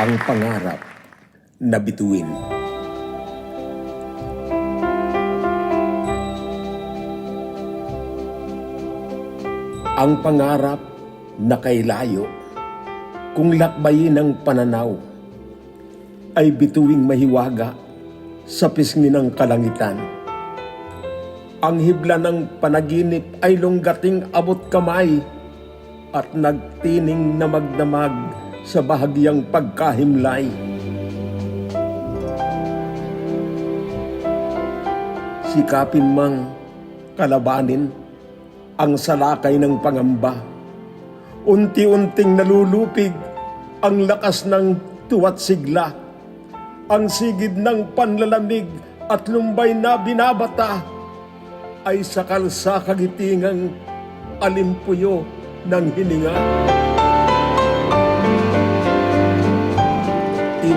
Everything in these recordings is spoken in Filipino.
ang pangarap na bituin. Ang pangarap na kailayo, kung lakbayin ang pananaw, ay bituing mahiwaga sa pisngi ng kalangitan. Ang hibla ng panaginip ay lunggating abot kamay at nagtining na magdamag sa bahagyang pagkahimlay. Sikapin mang kalabanin ang salakay ng pangamba. Unti-unting nalulupig ang lakas ng tuwat sigla. Ang sigid ng panlalamig at lumbay na binabata ay sakal sa kagitingang alimpuyo ng hininga.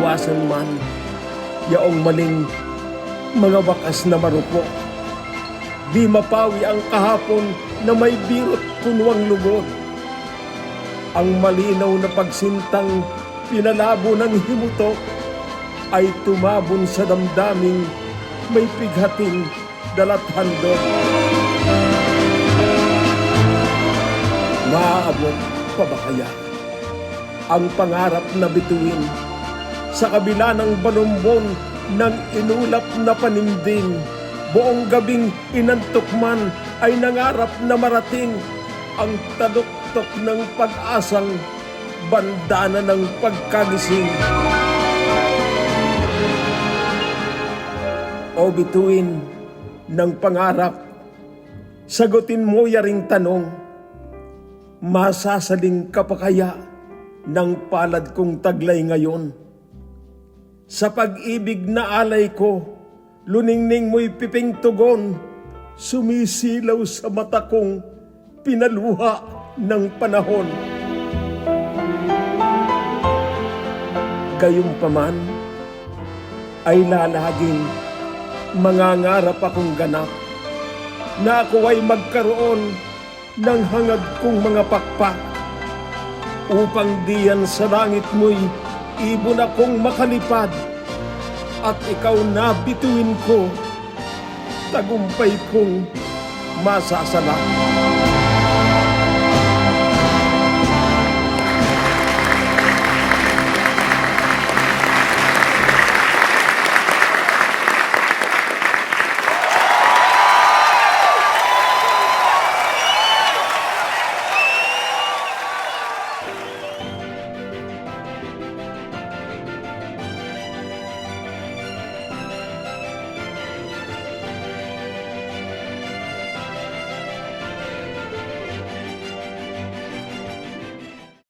Iwasan man yaong maling mga bakas na marupok. Di mapawi ang kahapon na may birot kunwang lugod. Ang malinaw na pagsintang pinalabo ng himutok ay tumabon sa damdaming may pighating dalathandog. Maaabot pa ba kaya ang pangarap na bituin sa kabila ng balumbon ng inulap na panimding? Buong gabing inantok man ay nangarap na marating ang taluktok ng pag-asang bandana ng pagkagising. O bituin ng pangarap, sagutin mo yaring tanong, masasaling ka pa kaya ng palad kong taglay ngayon? Sa pag-ibig na alay ko, luningning mo'y piping tugon, sumisilaw sa mata kong pinaluha ng panahon. Gayunpaman ay lalaging mangangarap akong ganap na ako ay magkaroon ng hangad kong mga pakpak upang diyan sa langit mo'y ibon akong makalipad at ikaw na bituin ko tagumpay kong masasala.